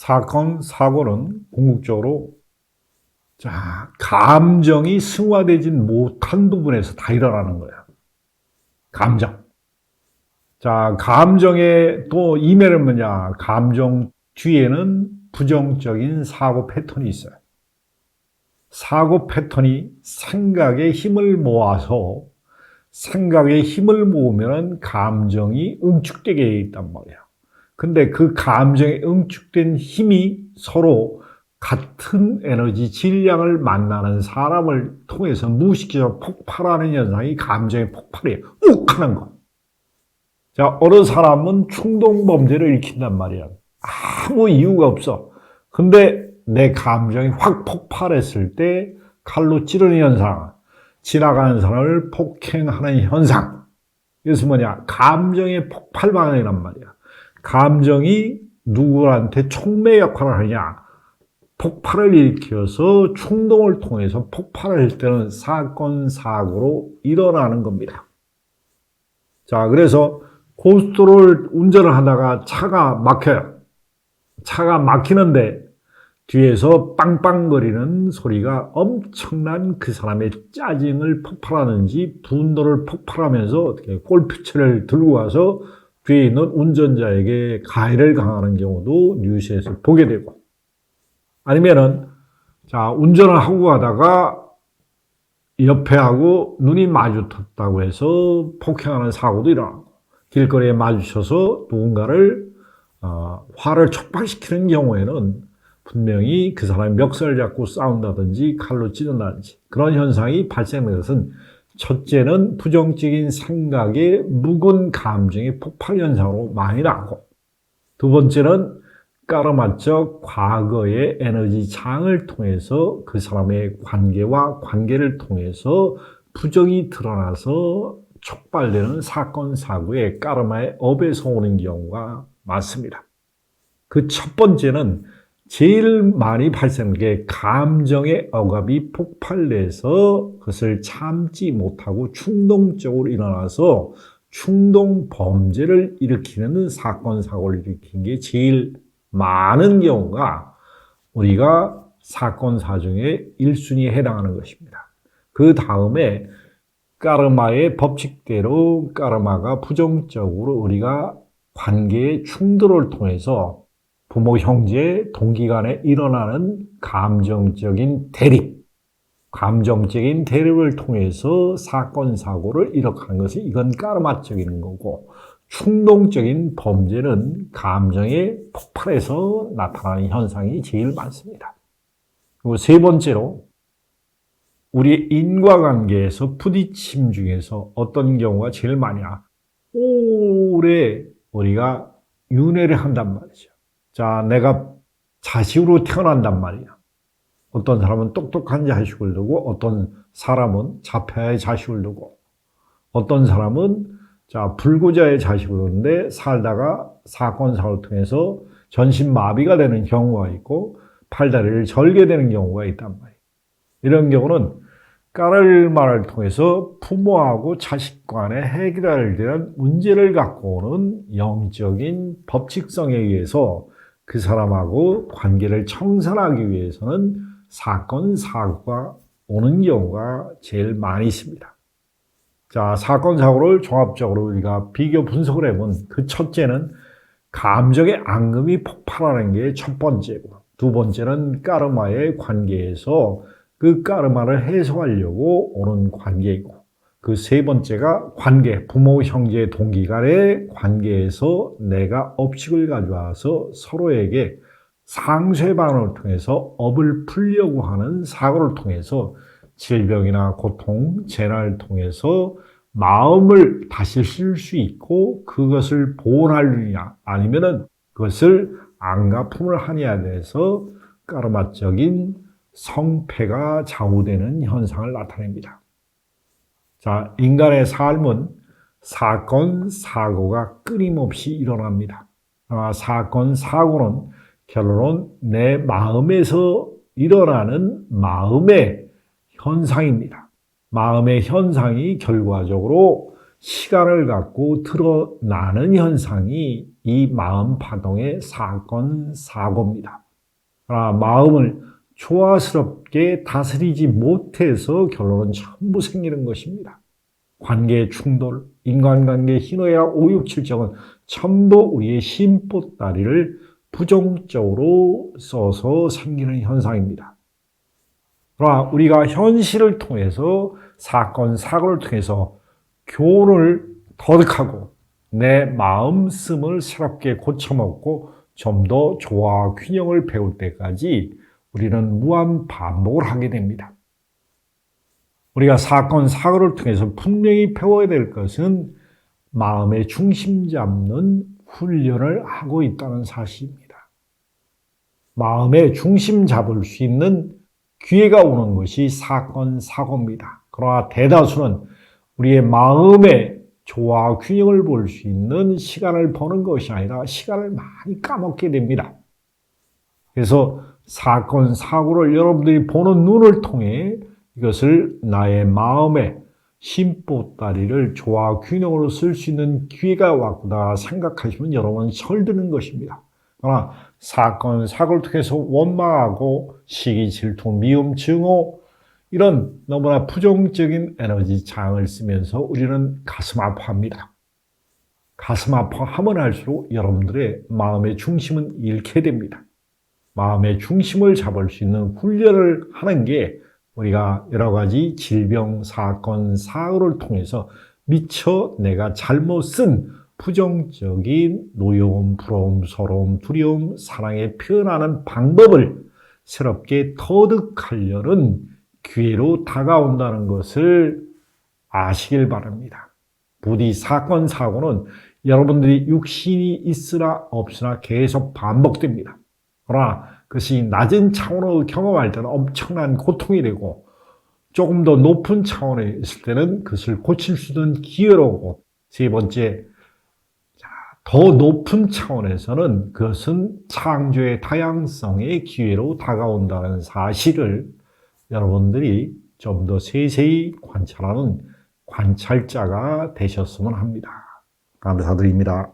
사건, 사고는 궁극적으로 자, 감정이 승화되진 못한 부분에서 다 일어나는 거야. 감정. 자, 감정의 또 이면은 뭐냐? 감정 뒤에는 부정적인 사고 패턴이 있어요. 사고 패턴이 생각에 힘을 모아서 생각에 힘을 모으면 감정이 응축되게 있단 말이야. 근데 그 감정에 응축된 힘이 서로 같은 에너지 질량을 만나는 사람을 통해서 무의식적으로 폭발하는 현상이 감정의 폭발이에요. 욱 하는 거. 자, 어느 사람은 충동 범죄를 일으킨단 말이야. 아무 이유가 없어. 근데 내 감정이 확 폭발했을 때 칼로 찌르는 현상, 지나가는 사람을 폭행하는 현상. 이것은 뭐냐? 감정의 폭발 방향이란 말이야. 감정이 누구한테 촉매 역할을 하냐? 폭발을 일으켜서 충동을 통해서 폭발을 할 때는 사건, 사고로 일어나는 겁니다. 자, 그래서 고속도로를 운전을 하다가 차가 막혀요. 차가 막히는데 뒤에서 빵빵거리는 소리가 엄청난 그 사람의 짜증을 폭발하는지 분노를 폭발하면서 어떻게 골프채를 들고 가서 뒤에 있는 운전자에게 가해를 강하는 경우도 뉴스에서 보게 되고 아니면은 자 운전을 하고 가다가 옆에 하고 눈이 마주쳤다고 해서 폭행하는 사고도 일어나고 길거리에 마주쳐서 누군가를 어, 화를 촉발시키는 경우에는 분명히 그 사람이 멱살을 잡고 싸운다든지 칼로 찌른다든지 그런 현상이 발생하는 것은 첫째는 부정적인 생각의 묵은 감정의 폭발 현상으로 많이 나고 두 번째는 까르마적 과거의 에너지 장을 통해서 그 사람의 관계와 관계를 통해서 부정이 드러나서 촉발되는 사건 사고에 까르마의 업에서 오는 경우가 많습니다. 그 첫 번째는 제일 많이 발생하는 게 감정의 억압이 폭발돼서 그것을 참지 못하고 충동적으로 일어나서 충동 범죄를 일으키는 사건 사고를 일으킨 게 제일 많은 경우가 우리가 사건 사중에 1순위에 해당하는 것입니다. 그 다음에 까르마의 법칙대로 까르마가 부정적으로 우리가 관계의 충돌을 통해서 부모, 형제, 동기 간에 일어나는 감정적인 대립, 감정적인 대립을 통해서 사건, 사고를 일으키는 것은 이건 까르마적인 거고, 충동적인 범죄는 감정의 폭발에서 나타나는 현상이 제일 많습니다. 그리고 세 번째로, 우리 인과관계에서 부딪힘 중에서 어떤 경우가 제일 많냐? 오래 우리가 윤회를 한단 말이죠. 자, 내가 자식으로 태어난단 말이야. 어떤 사람은 똑똑한 자식을 두고, 어떤 사람은 자폐의 자식을 두고, 어떤 사람은 자, 불구자의 자식을 두는데 살다가 사건, 사고를 통해서 전신 마비가 되는 경우가 있고, 팔다리를 절게 되는 경우가 있단 말이야. 이런 경우는 까르마를 통해서 부모하고 자식 간에 해결할 대한 문제를 갖고 오는 영적인 법칙성에 의해서 그 사람하고 관계를 청산하기 위해서는 사건, 사고가 오는 경우가 제일 많이 있습니다. 자, 사건, 사고를 종합적으로 우리가 비교 분석을 해보면 그 첫째는 감정의 앙금이 폭발하는 게 첫 번째고, 두 번째는 까르마의 관계에서 그 까르마를 해소하려고 오는 관계이고, 그 세 번째가 관계, 부모, 형제, 동기 간의 관계에서 내가 업식을 가져와서 서로에게 상쇄 반응을 통해서 업을 풀려고 하는 사고를 통해서 질병이나 고통, 재난을 통해서 마음을 다시 쓸수 있고 그것을 보존하느냐 아니면은 그것을 안가품을 하냐에 대해서 까르마적인 성패가 좌우되는 현상을 나타냅니다. 자, 인간의 삶은 사건, 사고가 끊임없이 일어납니다. 아, 사건, 사고는 결론은 내 마음에서 일어나는 마음의 현상입니다. 마음의 현상이 결과적으로 시간을 갖고 드러나는 현상이 이 마음 파동의 사건, 사고입니다. 그러나 마음을 조화스럽게 다스리지 못해서 결론은 전부 생기는 것입니다. 관계 충돌, 인간관계 희노애락, 오육칠정은 전부 우리의 심보다리를 부정적으로 써서 생기는 현상입니다. 그러나 우리가 현실을 통해서 사건, 사고를 통해서 교훈을 터득하고 내 마음씀을 새롭게 고쳐먹고 좀 더 조화 균형을 배울 때까지 우리는 무한 반복을 하게 됩니다. 우리가 사건, 사고를 통해서 분명히 배워야 될 것은 마음의 중심 잡는 훈련을 하고 있다는 사실입니다. 마음의 중심 잡을 수 있는 기회가 오는 것이 사건, 사고입니다. 그러나 대다수는 우리의 마음의 조화 균형을 볼 수 있는 시간을 버는 것이 아니라 시간을 많이 까먹게 됩니다. 그래서 사건, 사고를 여러분들이 보는 눈을 통해 이것을 나의 마음의 심보다리를 조화 균형으로 쓸 수 있는 기회가 왔구나 생각하시면 여러분 설드는 것입니다. 그러나 사건, 사고를 통해서 원망하고 시기, 질투, 미움, 증오 이런 너무나 부정적인 에너지 장을 쓰면서 우리는 가슴 아파합니다. 가슴 아파하면 할수록 여러분들의 마음의 중심은 잃게 됩니다. 마음의 중심을 잡을 수 있는 훈련을 하는 게 우리가 여러 가지 질병, 사건, 사고를 통해서 미처 내가 잘못 쓴 부정적인 노여움, 부러움, 서러움, 두려움, 사랑에 표현하는 방법을 새롭게 터득하려는 기회로 다가온다는 것을 아시길 바랍니다. 부디 사건, 사고는 여러분들이 육신이 있으나 없으나 계속 반복됩니다. 그러나 그것이 낮은 차원으로 경험할 때는 엄청난 고통이 되고 조금 더 높은 차원에 있을 때는 그것을 고칠 수 있는 기회로 오고 세 번째 더 높은 차원에서는 그것은 창조의 다양성의 기회로 다가온다는 사실을 여러분들이 좀 더 세세히 관찰하는 관찰자가 되셨으면 합니다. 감사드립니다.